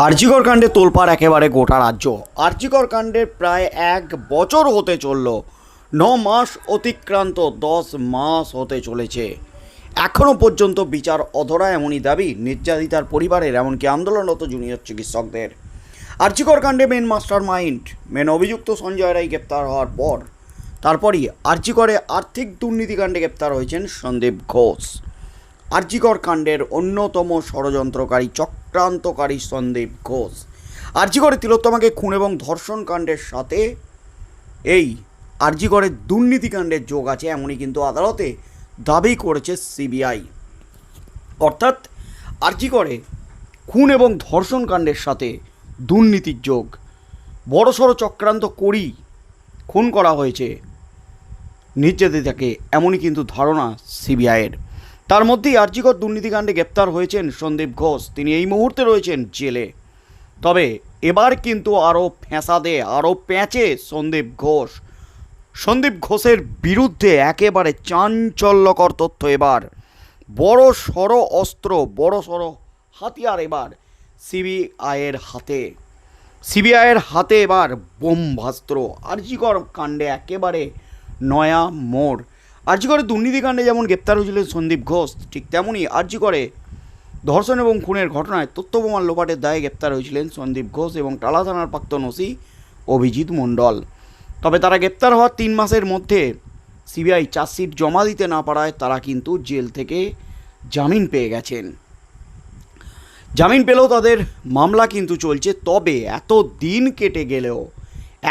আর্জিকর কাণ্ডে তোলপাড় একেবারে গোটা রাজ্য। আর্জিকর কাণ্ডের প্রায় এক বছর হতে চলল। ন মাস অতিক্রান্ত দশ মাস হতে চলেছে। এখনও পর্যন্ত বিচার অধরা এমনই দাবি নির্যাতিতার পরিবারের, এমনকি আন্দোলনরত জুনিয়র চিকিৎসকদের। আর্জিকর কাণ্ডে মেন মাস্টার মাইন্ড মেন অভিযুক্ত সঞ্জয় রায় গ্রেপ্তার হওয়ার পর, তারপরই আর্জিকরে আর্থিক দুর্নীতিকাণ্ডে গ্রেপ্তার হয়েছেন সন্দীপ ঘোষ। আর্জিকর কাণ্ডের অন্যতম ষড়যন্ত্রকারী চক্রান্তকারী সন্দীপ ঘোষ। আর্জিকরে তিলোত্তমাকে খুন এবং ধর্ষণ কাণ্ডের সাথে এই আর্জিকরের দুর্নীতিকাণ্ডের যোগ আছে এমনই কিন্তু আদালতে দাবি করেছে সিবিআই। অর্থাৎ আর্জিকরে খুন এবং ধর্ষণ কাণ্ডের সাথে দুর্নীতির যোগ। বড়সড় চক্রান্ত করেই খুন করা হয়েছে। নির্যাতিতাকে এমনই কিন্তু ধারণা সিবিআইয়ের। তার মধ্যেই আর্জিকর দুর্নীতিকাণ্ডে গ্রেপ্তার হয়েছেন সন্দীপ ঘোষ। তিনি এই মুহূর্তে রয়েছেন জেলে। তবে এবার কিন্তু আরও ফ্যাঁসাদে আরও প্যাঁচে সন্দীপ ঘোষ। সন্দীপ ঘোষের বিরুদ্ধে একেবারে চাঞ্চল্যকর তথ্য এবার। বড় সড়ো অস্ত্র, বড় সড়ো হাতিয়ার এবার সিবিআইয়ের হাতে। সিবিআইয়ের হাতে এবার বোমভাস্ত্র আর্জিকর কাণ্ডে একেবারে নয়া মোড়। আর্জিকরে দুর্নীতিকাণ্ডে যেমন গ্রেপ্তার হয়েছিলেন সন্দীপ ঘোষ, ঠিক তেমনই আর্জিকরে ধর্ষণ এবং খুনের ঘটনায় তথ্য প্রমাণ লোপাটের দায়ে গ্রেপ্তার হয়েছিলেন সন্দীপ ঘোষ এবং টালা থানার প্রাক্তন ওসি অভিজিৎ মণ্ডল। তবে তারা গ্রেপ্তার হওয়ার তিন মাসের মধ্যে সিবিআই চার্জশিট জমা দিতে না পারায় তারা কিন্তু জেল থেকে জামিন পেয়ে গেছেন। জামিন পেলেও তাদের মামলা কিন্তু চলছে, তবে এত দিন কেটে গেলেও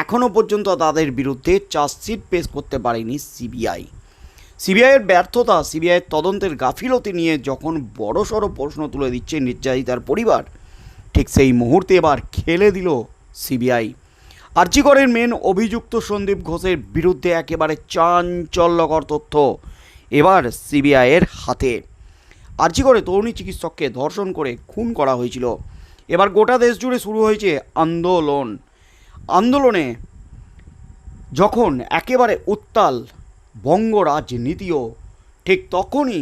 এখনও পর্যন্ত তাদের বিরুদ্ধে চার্জশিট পেশ করতে পারেনি সিবিআই। সিবিআইয়ের ব্যর্থতা, সিবিআইয়ের তদন্তের গাফিলতি নিয়ে যখন বড়সড় প্রশ্ন তুলে দিচ্ছে নির্যাতিতার পরিবার, ঠিক সেই মুহূর্তে এবার খেলে দিল সিবিআই। আর্চিকরের মেন অভিযুক্ত সন্দীপ ঘোষের বিরুদ্ধে একেবারে চাঞ্চল্যকর তথ্য এবার সিবিআইয়ের হাতে। আর্জিকরে তরুণী চিকিৎসককে ধর্ষণ করে খুন করা হয়েছিল। এবার গোটা দেশ জুড়ে শুরু হয়েছে আন্দোলন। আন্দোলনে যখন একেবারে উত্তাল বঙ্গ রাজনীতিও ঠিক তখনই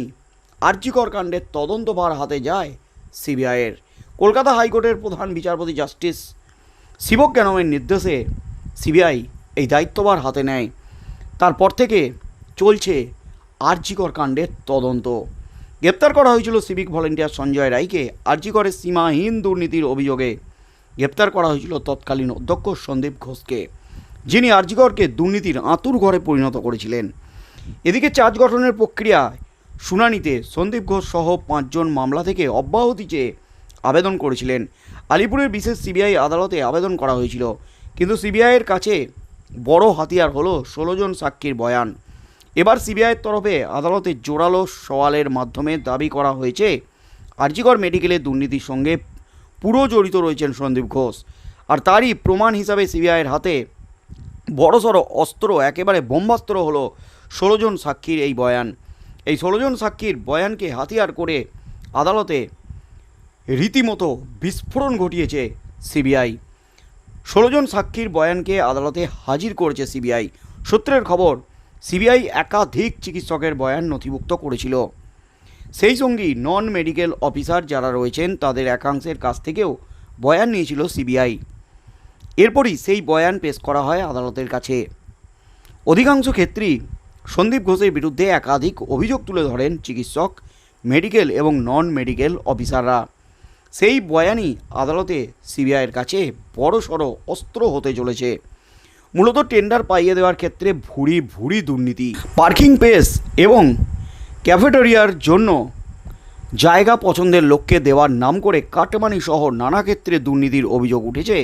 আর্জিকর কাণ্ডের তদন্তভার হাতে যায় সিবিআইয়ের। কলকাতা হাইকোর্টের প্রধান বিচারপতি জাস্টিস শিবক নির্দেশে সিবিআই এই দায়িত্বভার হাতে নেয়। তারপর থেকে চলছে আর্জিকর কাণ্ডের তদন্ত। গ্রেপ্তার করা হয়েছিল সিভিক ভলেন্টিয়ার সঞ্জয় রায়কে আর্জিকরের সীমাহীন দুর্নীতির অভিযোগে। গ্রেপ্তার করা হয়েছিল তৎকালীন অধ্যক্ষ সন্দীপ ঘোষকে, যিনি আর্জিকরকে দুর্নীতির আঁতুর ঘরে পরিণত করেছিলেন। এদিকে চার্জ গঠনের প্রক্রিয়ায় শুনানিতে সন্দীপ ঘোষ সহ পাঁচজন মামলা থেকে অব্যাহতি চেয়ে আবেদন করেছিলেন। আলিপুরের বিশেষ সিবিআই আদালতে আবেদন করা হয়েছিল। কিন্তু সিবিআইয়ের কাছে বড় হাতিয়ার হলো ষোলো জন সাক্ষীর বয়ান। এবার সিবিআইয়ের তরফে আদালতে জোরালো সওয়ালের মাধ্যমে দাবি করা হয়েছে, আরজিকর মেডিকেলের দুর্নীতির সঙ্গে পুরো জড়িত রয়েছেন সন্দীপ ঘোষ। আর তারই প্রমাণ হিসাবে সিবিআইয়ের হাতে বড়সড় অস্ত্র, একেবারে বোম্বাস্ত্র হলো ষোলো জন সাক্ষীর এই বয়ান। এই ষোলো জন সাক্ষীর বয়ানকে হাতিয়ার করে আদালতে রীতিমতো বিস্ফোরণ ঘটিয়েছে সিবিআই। ষোলো জন সাক্ষীর বয়ানকে আদালতে হাজির করেছে সিবিআই। সূত্রের খবর, সিবিআই একাধিক চিকিৎসকের বয়ান নথিভুক্ত করেছিল। সেই সঙ্গী নন মেডিকেল অফিসার যারা রয়েছেন, তাদের একাংশের কাছ থেকেও বয়ান নিয়েছিল সিবিআই। এরপরই সেই বয়ান পেশ করা হয় আদালতের কাছে। অধিকাংশ ক্ষেত্রেই সন্দীপ ঘোষের বিরুদ্ধে একাধিক অভিযোগ তুলে ধরেন চিকিৎসক, মেডিকেল এবং নন মেডিকেল অফিসাররা। সেই বয়ানই আদালতে সিবিআইয়ের কাছে বড়সড় অস্ত্র হতে চলেছে। মূলত টেন্ডার পাইয়ে দেওয়ার ক্ষেত্রে ভুড়ি ভুড়ি দুর্নীতি। পার্কিং পেস এবং ক্যাফেটেরিয়ার জন্য জায়গা পছন্দের লোককে দেওয়ার নাম করে কাটমানি সহ নানা ক্ষেত্রে দুর্নীতির অভিযোগ উঠেছে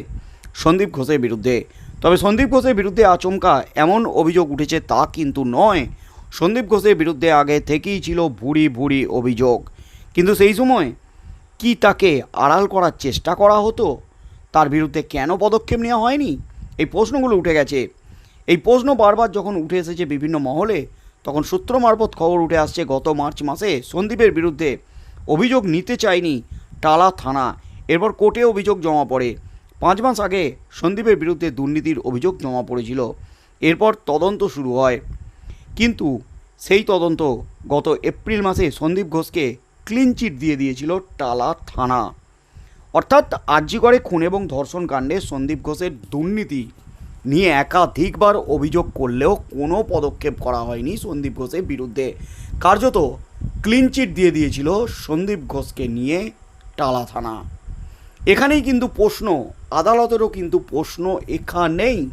সন্দীপ ঘোষের বিরুদ্ধে। তবে সন্দীপ ঘোষের বিরুদ্ধে আচমকা এমন অভিযোগ উঠেছে তা কিন্তু নয়। সন্দীপ ঘোষের বিরুদ্ধে আগে থেকেই ছিল ভুড়ি ভুড়ি অভিযোগ। কিন্তু সেই সময় কি তাকে আড়াল করার চেষ্টা করা হতো? তার বিরুদ্ধে কেন পদক্ষেপ নেওয়া হয়নি? এই প্রশ্নগুলো উঠে গেছে। এই প্রশ্ন বারবার যখন উঠে এসেছে বিভিন্ন মহলে, তখন সূত্র মারফত খবর উঠে আসছে, গত মার্চ মাসে সন্দীপের বিরুদ্ধে অভিযোগ নিতে চায়নি টালা থানা। এরপর কোর্টে অভিযোগ জমা পড়ে। পাঁচ মাস আগে সন্দীপের বিরুদ্ধে দুর্নীতির অভিযোগ জমা পড়েছিল। এরপর তদন্ত শুরু হয়। কিন্তু সেই তদন্ত গত এপ্রিল মাসে সন্দীপ ঘোষকে ক্লিন চিট দিয়ে দিয়েছিল টালা থানা। অর্থাৎ আর্যিকরে খুন এবং ধর্ষণ কাণ্ডে সন্দীপ ঘোষের দুর্নীতি নিয়ে একাধিকবার অভিযোগ করলেও কোনো পদক্ষেপ করা হয়নি সন্দীপ ঘোষের বিরুদ্ধে। কার্যত ক্লিন চিট দিয়ে দিয়েছিল সন্দীপ ঘোষকে নিয়ে টালা থানা। এখানেই কিন্তু প্রশ্ন, আদালতেরও কিন্তু প্রশ্ন এখানেই।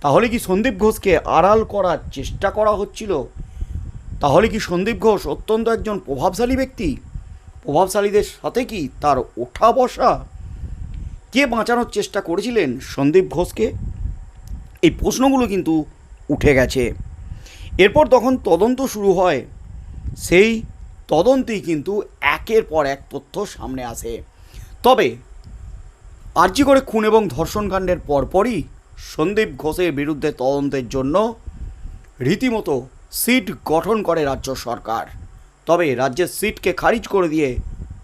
তাহলে কি সন্দীপ ঘোষকে আড়াল করার চেষ্টা করা হচ্ছিল? তাহলে কি সন্দীপ ঘোষ অত্যন্ত একজন প্রভাবশালী ব্যক্তি? প্রভাবশালীদের সাথে কি তার ওঠা বসা? কে বাঁচানোর চেষ্টা করেছিলেন সন্দীপ ঘোষকে? এই প্রশ্নগুলো কিন্তু উঠে গেছে। এরপর তখন তদন্ত শুরু হয়। সেই তদন্তেই কিন্তু একের পর এক তথ্য সামনে আসে। তবে আর্জি করে খুন এবং ধর্ষণ কাণ্ডের পরপরই সন্দীপ ঘোষের বিরুদ্ধে তদন্তের জন্য রীতিমতো সিট গঠন করে রাজ্য সরকার। তবে রাজ্যের সিটকে খারিজ করে দিয়ে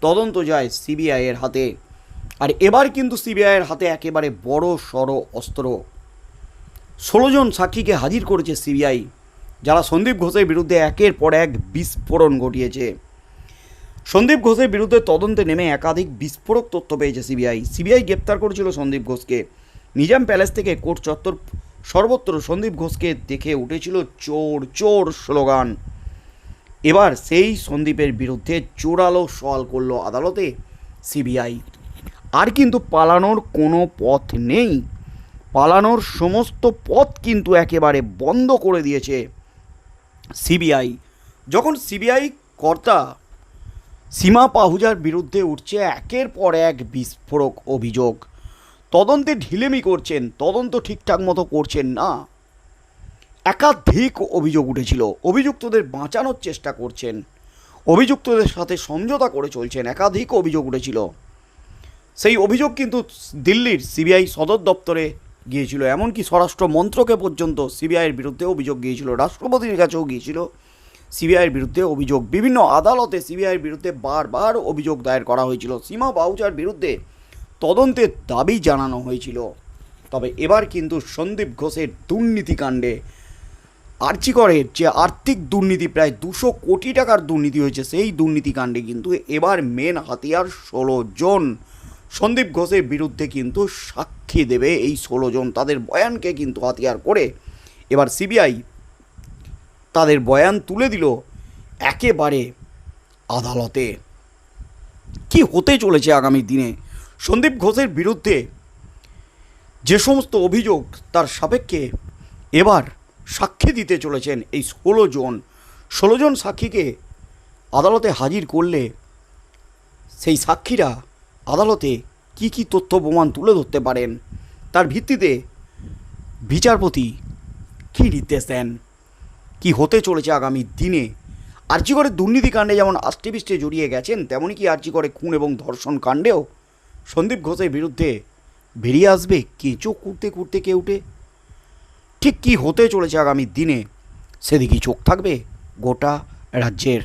তদন্ত যায় সিবিআইয়ের হাতে। আর এবার কিন্তু সিবিআইয়ের হাতে একেবারে বড় সড় অস্ত্র। ষোলো জন সাক্ষীকে হাজির করেছে সিবিআই, যারা সন্দীপ ঘোষের বিরুদ্ধে একের পর এক বিস্ফোরণ ঘটিয়েছে। সন্দীপ ঘোষের বিরুদ্ধে তদন্তে নেমে একাধিক বিস্ফোরক তথ্য পেয়েছে সিবিআই। সিবিআই গ্রেপ্তার করেছিল সন্দীপ ঘোষকে। নিজাম প্যালেস থেকে কোর্ট চত্বর সর্বত্র সন্দীপ ঘোষকে দেখে উঠেছিল চোর চোর স্লোগান। এবার সেই সন্দীপের বিরুদ্ধে জোরালো সওয়াল করল আদালতে সিবিআই। আর কিন্তু পালানোর কোনো পথ নেই। পালানোর সমস্ত পথ কিন্তু একেবারে বন্ধ করে দিয়েছে সিবিআই। যখন সিবিআই কর্তা সীমা পাহুজার বিরুদ্ধে উঠছে একের পর এক বিস্ফোরক অভিযোগ। তদন্তে ঢিলেমি করছেন, তদন্ত ঠিকঠাক মতো করছেন না। একাধিক অভিযোগ উঠেছিল, অভিযুক্তদের বাঁচানোর চেষ্টা করছেন, অভিযুক্তদের সাথে সমঝোতা করে চলছেন, একাধিক অভিযোগ উঠেছিল। সেই অভিযোগ কিন্তু দিল্লির সিবিআই সদর দপ্তরে গিয়েছিল, এমনকি স্বরাষ্ট্র মন্ত্রকে পর্যন্ত সিবিআইয়ের বিরুদ্ধে অভিযোগ গিয়েছিল, রাষ্ট্রপতির কাছেও গিয়েছিল। সিবিআইয়ের বিরুদ্ধে অভিযোগ। বিভিন্ন আদালতে সিবিআইয়ের বিরুদ্ধে বারবার অভিযোগ দায়ের করা হয়েছিল। সীমা বাউচার বিরুদ্ধে তদন্তের দাবি জানানো হয়েছিল। তবে এবার কিন্তু সন্দীপ ঘোষের দুর্নীতিকাণ্ডে আর্চিকরের যে আর্থিক দুর্নীতি, প্রায় দুশো কোটি টাকার দুর্নীতি হয়েছে, সেই দুর্নীতিকাণ্ডে কিন্তু এবার মেন হাতিয়ার ষোলো জন। সন্দীপ ঘোষের বিরুদ্ধে কিন্তু সাক্ষী দেবে এই ষোলো জন। তাদের বয়ানকে কিন্তু হাতিয়ার করে এবার সিবিআই তাদের বয়ান তুলে দিল একেবারে আদালতে। কি হতে চলেছে আগামী দিনে? সন্দীপ ঘোষের বিরুদ্ধে যে সমস্ত অভিযোগ তার সাপেক্ষে এবার সাক্ষী দিতে চলেছেন এই ষোলো জন। ষোলো জন সাক্ষীকে আদালতে হাজির করলে সেই সাক্ষীরা আদালতে কি কি তথ্য প্রমাণ তুলে ধরতে পারেন, তার ভিত্তিতে বিচারপতি কী নির্দেশ দেন? কি হতে চলেছে আগামী দিনে? আর্যিকরের দুর্নীতিকাণ্ডে যেমন আষ্টেপৃষ্টে জড়িয়ে গেছেন তেমনই কি আর্যিকরে খুন এবং ধর্ষণ কাণ্ডেও সন্দীপ ঘোষের বিরুদ্ধে বেরিয়ে আসবে কেঁচো কুড়তে কুড়তে কে উঠে? ঠিক কি হতে চলেছে আগামী দিনে? সেদিকেই চোখ থাকবে গোটা রাজ্যের